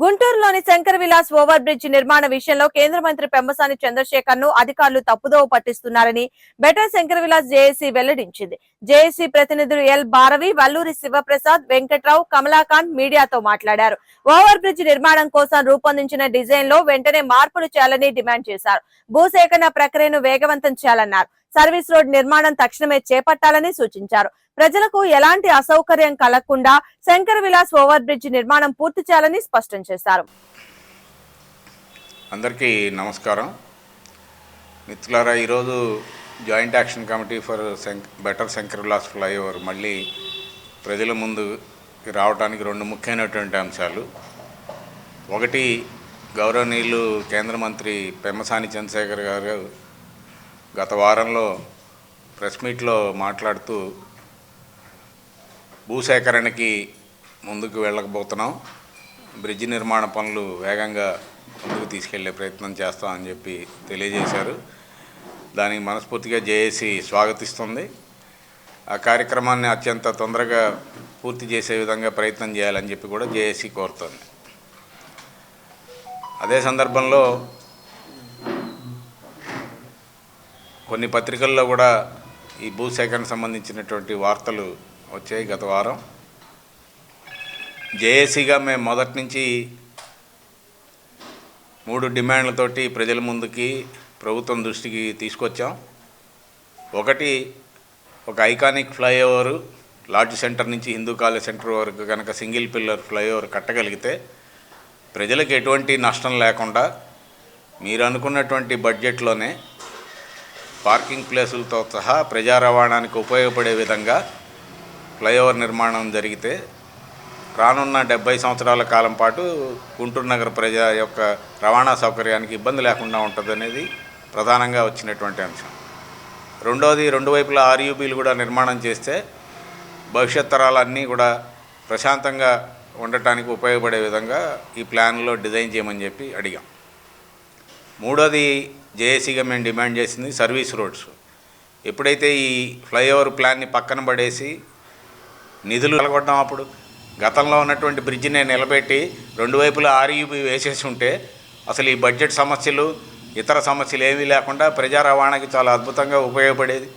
గుంటూరులోని Shankar Vilas over bridge నిర్మాణ విషయంలో కేంద్ర మంత్రి పెమ్మసాని చంద్రశేఖర్ను అధికారులు తప్పుదోవ పట్టిస్తున్నారని బెటర్ శంకర్ విలాస్ జేఏసీ వెల్లడించింది. జేఏసీ ప్రతినిధులు ఎల్ భారవి వల్లూరి శివప్రసాద్ వెంకట్రావు కమలాకాంత్ మీడియాతో మాట్లాడారు. ఓవర్ బ్రిడ్జ్ నిర్మాణం కోసం రూపొందించిన డిజైన్లో వెంటనే మార్పులు చేయాలని డిమాండ్ చేశారు. భూసేకరణ ప్రక్రియను వేగవంతం చేయాలన్నారు. సర్వీస్ రోడ్ నిర్మాణం తక్షణమే చేపట్టాలని సూచించారు. ప్రజలకు ఎలాంటి అసౌకర్యం కలగకుండా శంకర్ విలాస్ ఓవర్ బ్రిడ్జ్ నిర్మాణం పూర్తి చేయాలని స్పష్టం చేశారు. అందరికీ నమస్కారం. మిత్రులారా ఈరోజు జాయింట్ యాక్షన్ కమిటీ ఫర్ శంక్ బెటర్ శంకర్ విలాస్ ఫ్లైఓవర్ మళ్ళీ ప్రజల ముందు రావడానికి రెండు ముఖ్యమైనటువంటి అంశాలు. ఒకటి గౌరవనీయులు కేంద్ర మంత్రి పెమ్మసాని చంద్రశేఖర్ గారు గత వారంలో ప్రెస్ మీట్లో మాట్లాడుతూ భూసేకరణకి ముందుకు వెళ్ళకపోతున్నాం. బ్రిడ్జి నిర్మాణ పనులు వేగంగా ముందుకు తీసుకెళ్ళే ప్రయత్నం చేస్తామని చెప్పి తెలియజేశారు. దానికి మనస్ఫూర్తిగా జేఏసీ స్వాగతిస్తుంది. ఆ కార్యక్రమాన్ని అత్యంత తొందరగా పూర్తి చేసే విధంగా ప్రయత్నం చేయాలని చెప్పి కూడా జేఏసీ కోరుతుంది. అదే సందర్భంలో కొన్ని పత్రికల్లో కూడా ఈ భూసేకరణ సంబంధించినటువంటి వార్తలు వచ్చాయి గత వారం. జేఏసీగా మేము మొదటి నుంచి మూడు డిమాండ్లతోటి ప్రజల ముందుకి ప్రభుత్వం దృష్టికి తీసుకొచ్చాం. ఒకటి ఒక ఐకానిక్ ఫ్లైఓవర్ లాడ్జ్ సెంటర్ నుంచి హిందూ కాలేజ్ సెంటర్ వరకు కనుక సింగిల్ పిల్లర్ ఫ్లైఓవర్ కట్టగలిగితే ప్రజలకు ఎటువంటి నష్టం లేకుండా మీరు అనుకున్నటువంటి బడ్జెట్లోనే పార్కింగ్ ప్లేసులతో సహా ప్రజా రవాణానికి ఉపయోగపడే విధంగా ఫ్లైఓవర్ నిర్మాణం జరిగితే రానున్న డెబ్బై సంవత్సరాల కాలం పాటు గుంటూరు నగర ప్రజ యొక్క రవాణా సౌకర్యానికి ఇబ్బంది లేకుండా ఉంటుందనేది ప్రధానంగా వచ్చినటువంటి అంశం. రెండవది రెండు వైపులా ఆర్యూబీలు కూడా నిర్మాణం చేస్తే భవిష్యత్ తరాలన్నీ కూడా ప్రశాంతంగా ఉండటానికి ఉపయోగపడే విధంగా ఈ ప్లాన్లో డిజైన్ చేయమని చెప్పి అడిగాం. మూడోది జేఏసీగా మేము డిమాండ్ చేసింది సర్వీస్ రోడ్స్. ఎప్పుడైతే ఈ ఫ్లైఓవర్ ప్లాన్ని పక్కన పడేసి నిధులు నిలగొట్టాం అప్పుడు. గతంలో ఉన్నటువంటి బ్రిడ్జిని నిలబెట్టి రెండు వైపులా ఆర్యూబీ వేసేసి ఉంటే అసలు ఈ బడ్జెట్ సమస్యలు ఇతర సమస్యలు ఏమీ లేకుండా ప్రజా రవాణాకి చాలా అద్భుతంగా ఉపయోగపడేది.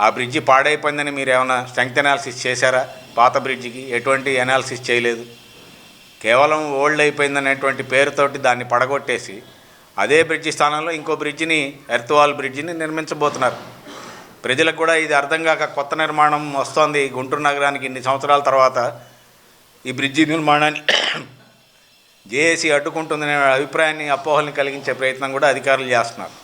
ఆ బ్రిడ్జి పాడైపోయిందని మీరు ఏమైనా స్ట్రెంగ్త్ అనాలిసిస్ చేశారా? పాత బ్రిడ్జికి ఎటువంటి అనాలిసిస్ చేయలేదు. కేవలం ఓల్డ్ అయిపోయిందనేటువంటి పేరుతోటి దాన్ని పడగొట్టేసి అదే బ్రిడ్జి స్థానంలో ఇంకో బ్రిడ్జిని ఎర్త్వాల్ బ్రిడ్జిని నిర్మించబోతున్నారు. ప్రజలకు కూడా ఇది అర్థం కాక కొత్త నిర్మాణం వస్తోంది. గుంటూరు నగరానికి ఇన్ని సంవత్సరాల తర్వాత ఈ బ్రిడ్జి నిర్మాణాన్ని జేఏసీ అడ్డుకుంటుందనే అభిప్రాయాన్ని అపోహల్ని కలిగించే ప్రయత్నం కూడా అధికారులు చేస్తున్నారు.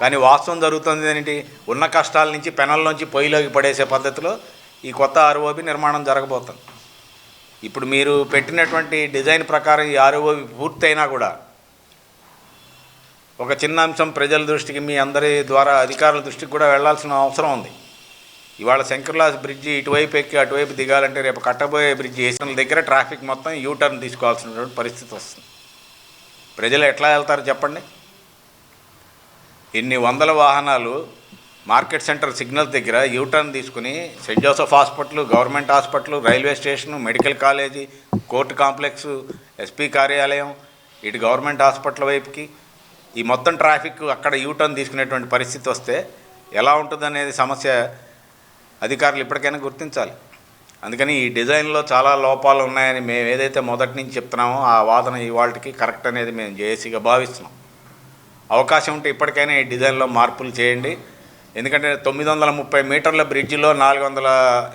కానీ వాస్తవం జరుగుతుంది ఏంటి? ఉన్న కష్టాల నుంచి పెనల్లోంచి పొయ్యిలోకి పడేసే పద్ధతిలో ఈ కొత్త ఆర్ఓబి నిర్మాణం జరగబోతుంది. ఇప్పుడు మీరు పెట్టినటువంటి డిజైన్ ప్రకారం ఈ ఆర్ఓబి పూర్తయినా కూడా ఒక చిన్న అంశం ప్రజల దృష్టికి మీ అందరి ద్వారా అధికారుల దృష్టికి కూడా వెళ్ళాల్సిన అవసరం ఉంది. ఇవాళ శంకర్లాస్ బ్రిడ్జి ఇటువైపు ఎక్కి అటువైపు దిగాలంటే రేపు కట్టబోయే బ్రిడ్జి వేసిన దగ్గర ట్రాఫిక్ మొత్తం యూటర్న్ తీసుకోవాల్సినటువంటి పరిస్థితి వస్తుంది. ప్రజలు ఎట్లా వెళ్తారు చెప్పండి? ఇన్ని వందల వాహనాలు మార్కెట్ సెంటర్ సిగ్నల్ దగ్గర యూటర్న్ తీసుకుని saint Joseph hospital government hospital railway station medical college court complex SP కార్యాలయం ఇటు గవర్నమెంట్ హాస్పిటల్ వైపుకి ఈ మొత్తం ట్రాఫిక్ అక్కడ యూటర్న్ తీసుకునేటువంటి పరిస్థితి వస్తే ఎలా ఉంటుందనేది సమస్య అధికారులు ఇప్పటికైనా గుర్తించాలి. అందుకని ఈ డిజైన్లో చాలా లోపాలు ఉన్నాయని మేము ఏదైతే మొదటి నుంచి చెప్తున్నామో ఆ వాదన ఇవాళకి కరెక్ట్ అనేది మేము జేఏసీగా భావిస్తున్నాం. అవకాశం ఉంటే ఇప్పటికైనా ఈ డిజైన్లో మార్పులు చేయండి. ఎందుకంటే తొమ్మిది వందల ముప్పై మీటర్ల బ్రిడ్జిలో నాలుగు వందల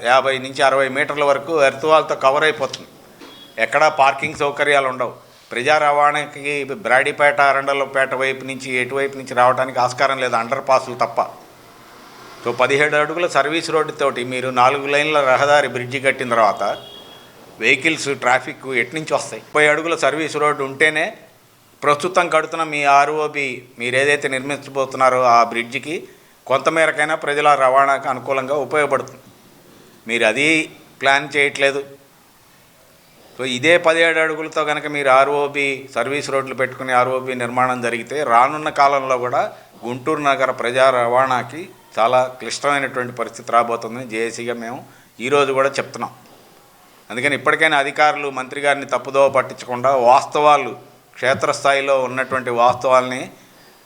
యాభై నుంచి అరవై మీటర్ల వరకు ఎర్త్ వాల్తో కవర్ అయిపోతుంది. ఎక్కడా పార్కింగ్ సౌకర్యాలు ఉండవు ప్రజా రవాణాకి బ్రాడీపేట అరండలపేట వైపు నుంచి ఎటువైపు నుంచి రావడానికి ఆస్కారం లేదు. అండర్ పాసులు తప్ప. సో పదిహేడు అడుగుల సర్వీస్ రోడ్డుతోటి మీరు నాలుగు లైన్ల రహదారి బ్రిడ్జి కట్టిన తర్వాత వెహికల్స్ ట్రాఫిక్ ఎటు నుంచి వస్తాయి? ముప్పై అడుగుల సర్వీస్ రోడ్డు ఉంటేనే ప్రస్తుతం కడుతున్న మీ ఆర్ఓబి మీరు ఏదైతే నిర్మించబోతున్నారో ఆ బ్రిడ్జికి కొంతమేరకైనా ప్రజల రవాణాకు అనుకూలంగా ఉపయోగపడుతుంది. మీరు అది ప్లాన్ చేయట్లేదు. సో ఇదే పదిహేడు అడుగులతో కనుక మీరు ఆర్ఓబి సర్వీస్ రోడ్లు పెట్టుకుని ఆర్ఓబి నిర్మాణం జరిగితే రానున్న కాలంలో కూడా గుంటూరు నగర ప్రజా రవాణాకి చాలా క్లిష్టమైనటువంటి పరిస్థితి రాబోతుందని జేఏసీగా మేము ఈరోజు కూడా చెప్తున్నాం. అందుకని ఇప్పటికైనా అధికారులు మంత్రి గారిని తప్పుదోవ పట్టించకుండా వాస్తవాలు క్షేత్రస్థాయిలో ఉన్నటువంటి వాస్తవాల్ని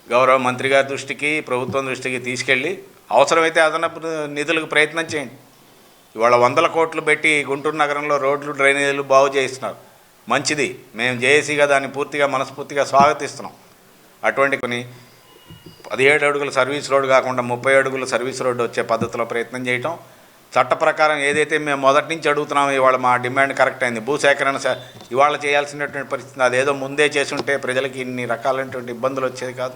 గౌరవ మంత్రి గారి దృష్టికి ప్రభుత్వం దృష్టికి తీసుకెళ్ళి అవసరమైతే అదనపు నిధులకు ప్రయత్నం చేయండి. ఇవాళ వందల కోట్లు పెట్టి గుంటూరు నగరంలో రోడ్లు డ్రైనేజీలు బాగు చేయిస్తున్నారు. మంచిది. మేము జేఏసీగా దాన్ని పూర్తిగా మనస్ఫూర్తిగా స్వాగతిస్తున్నాం. అటువంటి కొన్ని పదిహేడు అడుగుల సర్వీస్ రోడ్డు కాకుండా ముప్పై అడుగుల సర్వీస్ రోడ్డు వచ్చే పద్ధతిలో ప్రయత్నం చేయటం చట్ట ప్రకారం ఏదైతే మేము మొదటి నుంచి అడుగుతున్నామో ఇవాళ మా డిమాండ్ కరెక్ట్ అయింది. భూసేకరణ ఇవాళ చేయాల్సినటువంటి పరిస్థితి అదేదో ముందే చేసుంటే ప్రజలకి ఇన్ని రకాలైనటువంటి ఇబ్బందులు వచ్చేది కాదు.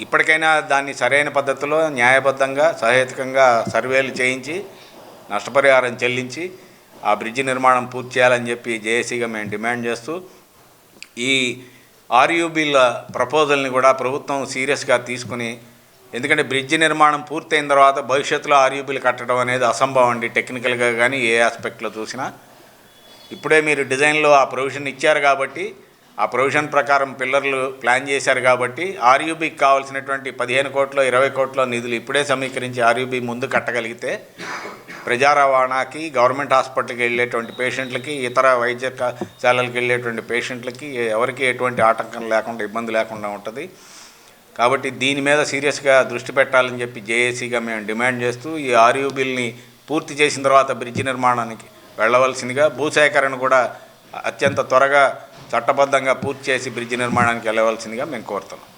ఇప్పటికైనా దాన్ని సరైన పద్ధతిలో న్యాయబద్ధంగా సహేతుకంగా సర్వేలు చేయించి నష్టపరిహారం చెల్లించి ఆ బ్రిడ్జి నిర్మాణం పూర్తి చేయాలని చెప్పి జేఏసీగా మేము డిమాండ్ చేస్తూ ఈ ఆర్యూబీల ప్రపోజల్ని కూడా ప్రభుత్వం సీరియస్గా తీసుకుని ఎందుకంటే బ్రిడ్జి నిర్మాణం పూర్తయిన తర్వాత భవిష్యత్తులో ఆర్యూబీలు కట్టడం అనేది అసంభవం అండి. టెక్నికల్గా కానీ ఏ ఆస్పెక్ట్లో చూసినా. ఇప్పుడే మీరు డిజైన్లో ఆ ప్రొవిజన్ ఇచ్చారు కాబట్టి ఆ ప్రొవిజన్ ప్రకారం పిల్లర్లు ప్లాన్ చేశారు కాబట్టి ఆర్యూబీకి కావాల్సినటువంటి పదిహేను కోట్ల ఇరవై కోట్ల నిధులు ఇప్పుడే సమీకరించి ఆర్యూబీ ముందు కట్టగలిగితే ప్రజా రవాణాకి గవర్నమెంట్ హాస్పిటల్కి వెళ్ళేటువంటి పేషెంట్లకి ఇతర వైద్యశాలలకు వెళ్ళేటువంటి పేషెంట్లకి ఎవరికి ఎటువంటి ఆటంకం లేకుండా ఇబ్బంది లేకుండా ఉంటుంది. కాబట్టి దీని మీద సీరియస్గా దృష్టి పెట్టాలని చెప్పి జేఏసీగా మేము డిమాండ్ చేస్తూ ఈ ఆర్యూ బిల్ని పూర్తి చేసిన తర్వాత బ్రిడ్జి నిర్మాణానికి వెళ్ళవలసిందిగా భూసేకరణ కూడా అత్యంత త్వరగా చట్టబద్ధంగా పూర్తి చేసి బ్రిడ్జి నిర్మాణానికి వెళ్ళవలసిందిగా మేము కోరుతున్నాం.